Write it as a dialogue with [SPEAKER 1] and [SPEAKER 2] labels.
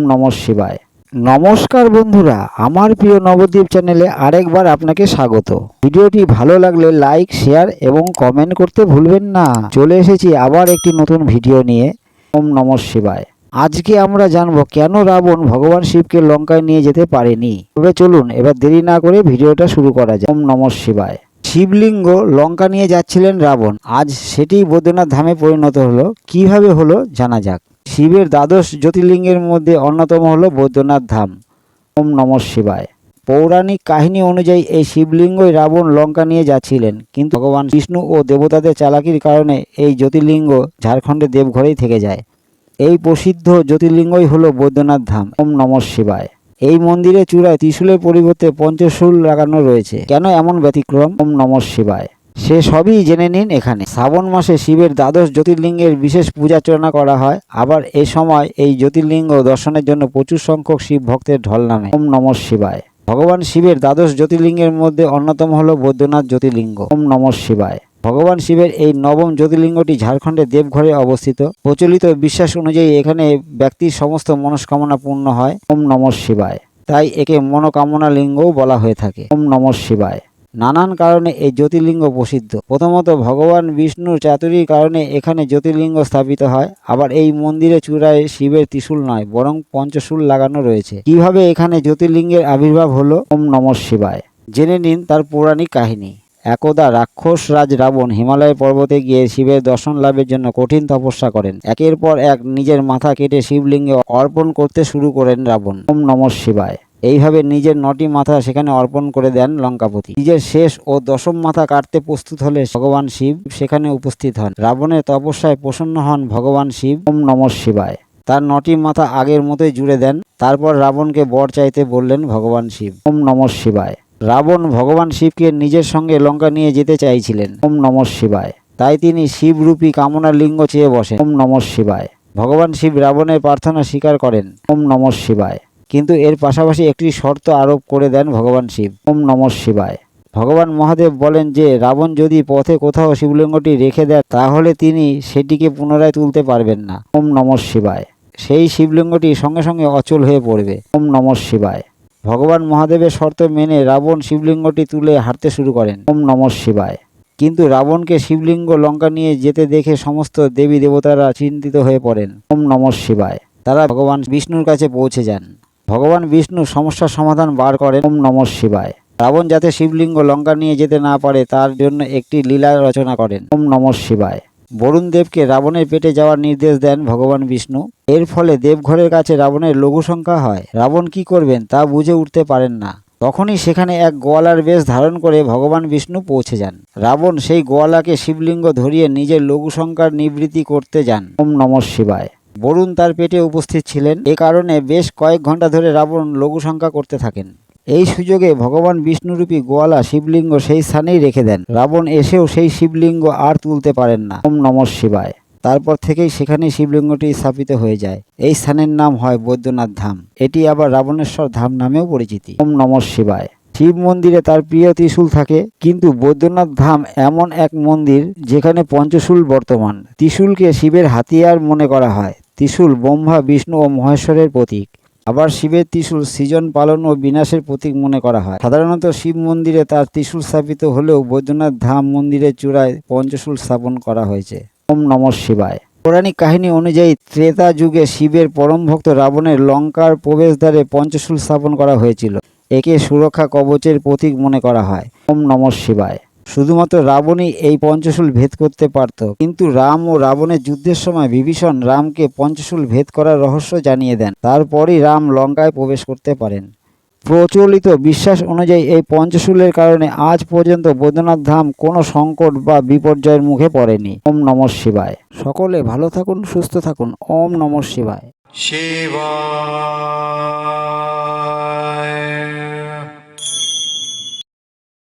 [SPEAKER 1] নম শিবায়। নমস্কার বন্ধুরা, আমার প্রিয় নবদ্বীপ চ্যানেলে আরেকবার আপনাকে স্বাগত। ভিডিওটি ভালো লাগলে লাইক, শেয়ার এবং কমেন্ট করতে ভুলবেন না। চলে এসেছি আবার একটি নতুন ভিডিও নিয়ে ওম নম শিবায়। আজকে আমরা জানব কেন রাবণ ভগবান শিবকে লঙ্কায় নিয়ে যেতে পারেনি। তবে চলুন, এবার দেরি না করে ভিডিওটা শুরু করা যায় ওম নম শিবায়। শিবলিঙ্গ লঙ্কা নিয়ে যাচ্ছিলেন রাবণ। আজ সেটি বৈদ্যনাথ ধামে পরিণত হলো। কীভাবে হলো জানা যাক। শিবের দ্বাদশ জ্যোতির্লিঙ্গের মধ্যে অন্যতম হল বৈদ্যনাথ ধাম। ওম নম শিবায়। পৌরাণিক কাহিনী অনুযায়ী এই শিবলিঙ্গই রাবণ লঙ্কা নিয়ে যাচ্ছিলেন, কিন্তু ভগবান বিষ্ণু ও দেবতাদের চালাকির কারণে এই জ্যোতির্লিঙ্গ ঝাড়খণ্ডের দেবঘরেই থেকে যায়। এই প্রসিদ্ধ জ্যোতির্লিঙ্গই হল বৈদ্যনাথ ধাম, ওম নম শিবায়। এই মন্দিরের চূড়ায় ত্রিশূলের পরিবর্তে পঞ্চশূল লাগানো রয়েছে। কেন এমন ব্যতিক্রম? ওম নম শিবায়। সে সবই জেনে নিন এখানে। শ্রাবণ মাসে শিবের দ্বাদশ জ্যোতির্লিঙ্গের বিশেষ পূজার্চনা করা হয়। আবার এ সময় এই জ্যোতির্লিঙ্গ দর্শনের জন্য প্রচুর সংখ্যক শিব ভক্তের ঢল নামে। ওম নম শিবায়। ভগবান শিবের দ্বাদশ জ্যোতির্লিঙ্গের মধ্যে অন্যতম হল বৈদ্যনাথ জ্যোতির্লিঙ্গ। ওম নম শিবায়। ভগবান শিবের এই নবম জ্যোতির্লিঙ্গটি ঝাড়খণ্ডের দেবঘরে অবস্থিত। প্রচলিত বিশ্বাস অনুযায়ী এখানে ব্যক্তির সমস্ত মনস্কামনা পূর্ণ হয়। ওম নম শিবায়। তাই একে মনোকামনা লিঙ্গও বলা হয়ে থাকে। ওম নম শিবায়। নানান কারণে এই জ্যোতির্লিঙ্গ প্রসিদ্ধ। প্রথমত ভগবান বিষ্ণুর চাতুরীর কারণে এখানে জ্যোতির্লিঙ্গ স্থাপিত হয়, আবার এই মন্দিরে চূড়ায় শিবের ত্রিশূল নয়, বরং পঞ্চশূল লাগানো রয়েছে। কীভাবে এখানে জ্যোতির্লিঙ্গের আবির্ভাব হলো? ওম নম শিবায়। জেনে নিন তার পৌরাণিক কাহিনী। একদা রাক্ষস রাজ রাবণ হিমালয় পর্বতে গিয়ে শিবের দর্শন লাভের জন্য কঠিন তপস্যা করেন। একের পর এক নিজের মাথা কেটে শিবলিঙ্গে অর্পণ করতে শুরু করেন রাবণ। ওম নম শিবায়। এইভাবে নিজের নটি মাথা সেখানে অর্পণ করে দেন লঙ্কাপতি। নিজের শেষ ও দশম মাথা কাটতে প্রস্তুত হলে ভগবান শিব সেখানে উপস্থিত হন। রাবণের তপস্যায় প্রসন্ন হন ভগবান শিব। ওম নম শিবায়। তার নটি মাথা আগের মতোই জুড়ে দেন। তারপর রাবণকে বর চাইতে বললেন ভগবান শিব, ওম নম শিবায়। রাবণ ভগবান শিবকে নিজের সঙ্গে লঙ্কা নিয়ে যেতে চাইছিলেন। ওম নম শিবায়। তাই তিনি শিবরূপী কামনার লিঙ্গ চেয়ে বসেন। ওম নম শিবায়। ভগবান শিব রাবণের প্রার্থনা স্বীকার করেন। ওম নম শিবায়। কিন্তু এর পাশাপাশি একটি শর্ত আরোপ করে দেন ভগবান শিব। ওম নম শিবায়। ভগবান মহাদেব বলেন যে, রাবণ যদি পথে কোথাও শিবলিঙ্গটি রেখে দেয়, তাহলে তিনি সেটিকে পুনরায় তুলতে পারবেন না। ওম নম শিবায়। সেই শিবলিঙ্গটি সঙ্গে সঙ্গে অচল হয়ে পড়বে। ওম নম শিবায়। ভগবান মহাদেবের শর্ত মেনে রাবণ শিবলিঙ্গটি তুলে হাঁটতে শুরু করেন। ওম নম শিবায়। কিন্তু রাবণকে শিবলিঙ্গ লঙ্কা নিয়ে যেতে দেখে সমস্ত দেবী দেবতারা চিন্তিত হয়ে পড়েন। ওম নম শিবায়। তারা ভগবান বিষ্ণুর কাছে পৌঁছে যান। ভগবান বিষ্ণু সমস্যার সমাধান বার করেন। ওম নম শিবায়। রাবণ যাতে শিবলিঙ্গ লঙ্কা নিয়ে যেতে না পারে, তার জন্য একটি লীলা রচনা করেন। ওম নম শিবায়। বরুণ দেবকে রাবণের পেটে যাওয়ার নির্দেশ দেন ভগবান বিষ্ণু। এর ফলে দেবঘরের কাছে রাবণের লঘু সংখ্যা হয়। রাবণ কি করবেন তা বুঝে উঠতে পারেন না। তখনই সেখানে এক গোয়ালার বেশ ধারণ করে ভগবান বিষ্ণু পৌঁছে যান। রাবণ সেই গোয়ালাকে শিবলিঙ্গ ধরিয়ে নিজের লঘু সংখ্যার নিবৃত্তি করতে যান। ওম নম শিবায়। বরুণ তার পেটে উপস্থিত ছিলেন। এ কারণে বেশ কয়েক ঘণ্টা ধরে রাবণ লঘু সংখ্যা করতে থাকেন। এই সুযোগে ভগবান বিষ্ণুরূপী গোয়ালা শিবলিঙ্গ সেই স্থানেই রেখে দেন। রাবণ এসেও সেই শিবলিঙ্গ আর তুলতে পারেন না। ওম নম শিবায়। তারপর থেকেই সেখানে শিবলিঙ্গটি স্থাপিত হয়ে যায়। এই স্থানের নাম হয় বৈদ্যনাথ ধাম। এটি আবার রাবণেশ্বর ধাম নামেও পরিচিতি। ওম নম শিবায়। শিব মন্দিরে তার প্রিয় ত্রিশূল থাকে। কিন্তু বৈদ্যনাথ ধাম এমন এক মন্দির যেখানে পঞ্চশূল বর্তমান। ত্রিশূলকে শিবের হাতিয়ার মনে করা হয়। ত্রিশূল ব্রহ্মা, বিষ্ণু ও মহেশ্বরের প্রতীক। আবার শিবের ত্রিশূল সৃজন, পালন ও বিনাশের প্রতীক মনে করা হয়। সাধারণত শিব মন্দিরে তার ত্রিশূল স্থাপিত হলেও বৈদ্যনাথ ধাম মন্দিরের চূড়ায় পঞ্চশূল স্থাপন করা হয়েছে। ওম নম শিবায়। পৌরাণিক কাহিনী অনুযায়ী ত্রেতা যুগে শিবের পরম ভক্ত রাবণের লঙ্কার প্রবেশদ্বারে পঞ্চশূল স্থাপন করা হয়েছিল। একে সুরক্ষা কবচের প্রতীক মনে করা হয়। ওম নম শিবায়। শুধুমাত্র রাবণই এই পঞ্চশূল ভেদ করতে পারত। কিন্তু রাম ও রাবণের যুদ্ধের সময় বিভীষণ রামকে পঞ্চশূল ভেদ করার রহস্য জানিয়ে দেন। তারপরই রাম লঙ্কায় প্রবেশ করতে পারেন। প্রচলিত বিশ্বাস অনুযায়ী এই পঞ্চশূলের কারণে আজ পর্যন্ত বৈদ্যনাথ ধাম কোনো সংকট বা বিপর্যয়ের মুখে পড়েনি। ওম নম শিবায়। সকলে ভালো থাকুন, সুস্থ থাকুন। ওম নম শিবায়।
[SPEAKER 2] শিবা